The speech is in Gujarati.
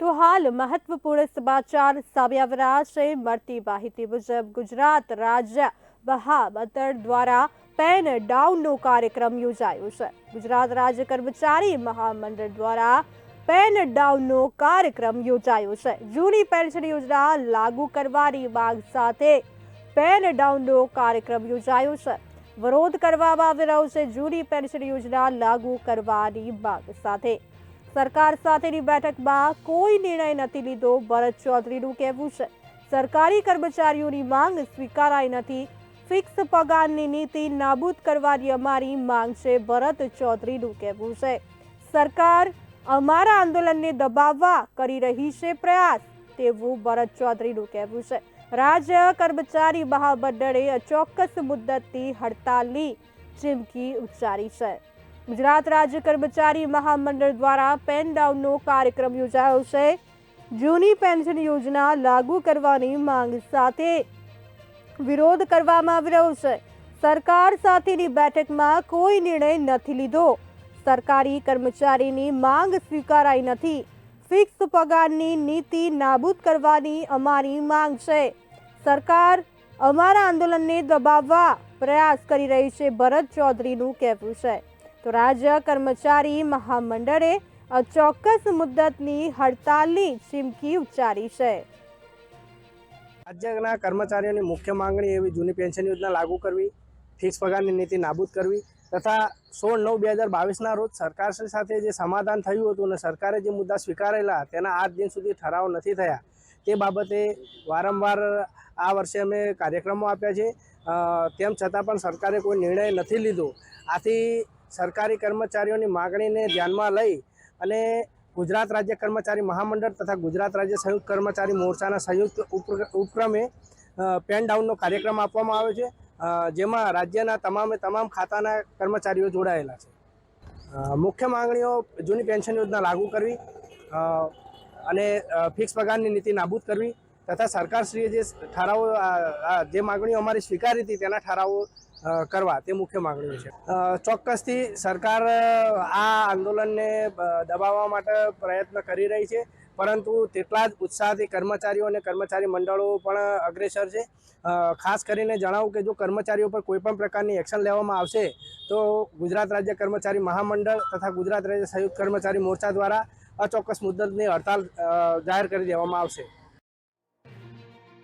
તો હાલ મહત્વપૂર્ણ સમાચાર સામે આવ્યા છે મળતી માહિતી મુજબ ગુજરાત રાજ્ય મહામંડળ દ્વારા પેન ડાઉનનો કાર્યક્રમ યોજાયો છે. ગુજરાત રાજ્ય કર્મચારી મહામંડળ દ્વારા પેન ડાઉનનો કાર્યક્રમ યોજાયો છે. જૂની પેન્શન યોજના લાગુ કરવાની માંગ સાથે પેન ડાઉનનો કાર્યક્રમ યોજાયો છે. વિરોધ કરવામાં આવી રહ્યો છે. જૂની પેન્શન યોજના લાગુ કરવાની માંગ સાથે સરકાર સાથેની બેઠકમાં કોઈ નિર્ણય નથી લીધો. ભરત ચૌધરીનું કહેવું છે, સરકારી કર્મચારીઓની માંગ સ્વીકારાઈ નથી. ફિક્સ પગારની નીતિ નાબૂદ કરવાની અમારી માંગ છે, ભરત ચૌધરીનું કહેવું છે. સરકાર અમારા આંદોલનને દબાવવા કરી રહી છે પ્રયાસ, તેવું ભરત ચૌધરીનું કહેવું છે. રાજ્ય કર્મચારી મહામંડળે અચોક્કસ મુદ્દતની હડતાલની ચીમકી ઉચ્ચારી છે. ગુજરાત રાજ્ય કર્મચારી મહામંડળ દ્વારા પેન ડાઉનનો કાર્યક્રમ યોજાયો છે. જૂની પેન્શન યોજના લાગુ કરવાની માંગ સાથે વિરોધ કરવામાં આવી રહ્યો છે. સરકાર સાથેની બેઠકમાં કોઈ નિર્ણય નથી લીધો. સરકારી કર્મચારીની માંગ સ્વીકારાઈ નથી. ફિક્સ પગારની નીતિ નાબૂદ કરવાની અમારી માંગ છે. સરકાર અમારા આંદોલનને દબાવવા પ્રયાસ કરી રહી છે, ભરત ચૌધરીનું કહેવું છે. તો રાજ્ય કર્મચારી મહામંડળે અચોક્કસ મુદ્દતની હડતાલની ચીમકી ઉચ્ચારી છે. રાજ્યના કર્મચારીઓની મુખ્ય માંગણી એવી જૂની પેન્શન યોજના લાગુ કરવી, ફિક્સ પગારની નીતિ નાબૂદ કરવી તથા સોળ નવ બે હજાર બાવીસના રોજ સરકાર સાથે જે સમાધાન થયું હતું અને સરકારે જે મુદ્દા સ્વીકારેલા તેના આજ દિન સુધી ઠરાવ નથી થયા. તે બાબતે વારંવાર આ વર્ષે અમે કાર્યક્રમો આપ્યા છે. તેમ છતાં પણ સરકારે કોઈ નિર્ણય નથી લીધો. આથી સરકારી કર્મચારીઓની માગણીને ધ્યાનમાં લઈ અને ગુજરાત રાજ્ય કર્મચારી મહામંડળ તથા ગુજરાત રાજ્ય સંયુક્ત કર્મચારી મોરચાના સંયુક્ત ઉપક્ર- ઉપક્રમે પેન ડાઉનનો કાર્યક્રમ આપવામાં આવ્યો છે. જેમાં રાજ્યના તમામે તમામ ખાતાના કર્મચારીઓ જોડાયેલા છે. મુખ્ય માંગણીઓ જૂની પેન્શન યોજના લાગુ કરવી અને ફિક્સ પગારની નીતિ નાબૂદ કરવી તથા સરકારશ્રીએ જે ઠરાવો જે માગણીઓ અમારી સ્વીકારી હતી તેના ઠરાવો કરવા તે મુખ્ય માંગણીઓ છે. ચોક્કસથી સરકાર આ આંદોલનને દબાવવા માટે પ્રયત્ન કરી રહી છે, પરંતુ તેટલા જ ઉત્સાહથી કર્મચારીઓ અને કર્મચારી મંડળો પણ અગ્રેસર છે. ખાસ કરીને જણાવું કે જો કર્મચારીઓ પર કોઈપણ પ્રકારની એક્શન લેવામાં આવશે, તો ગુજરાત રાજ્ય કર્મચારી મહામંડળ તથા ગુજરાત રાજ્ય સંયુક્ત કર્મચારી મોરચા દ્વારા અચોક્કસ મુદ્દતની હડતાલ જાહેર કરી દેવામાં આવશે.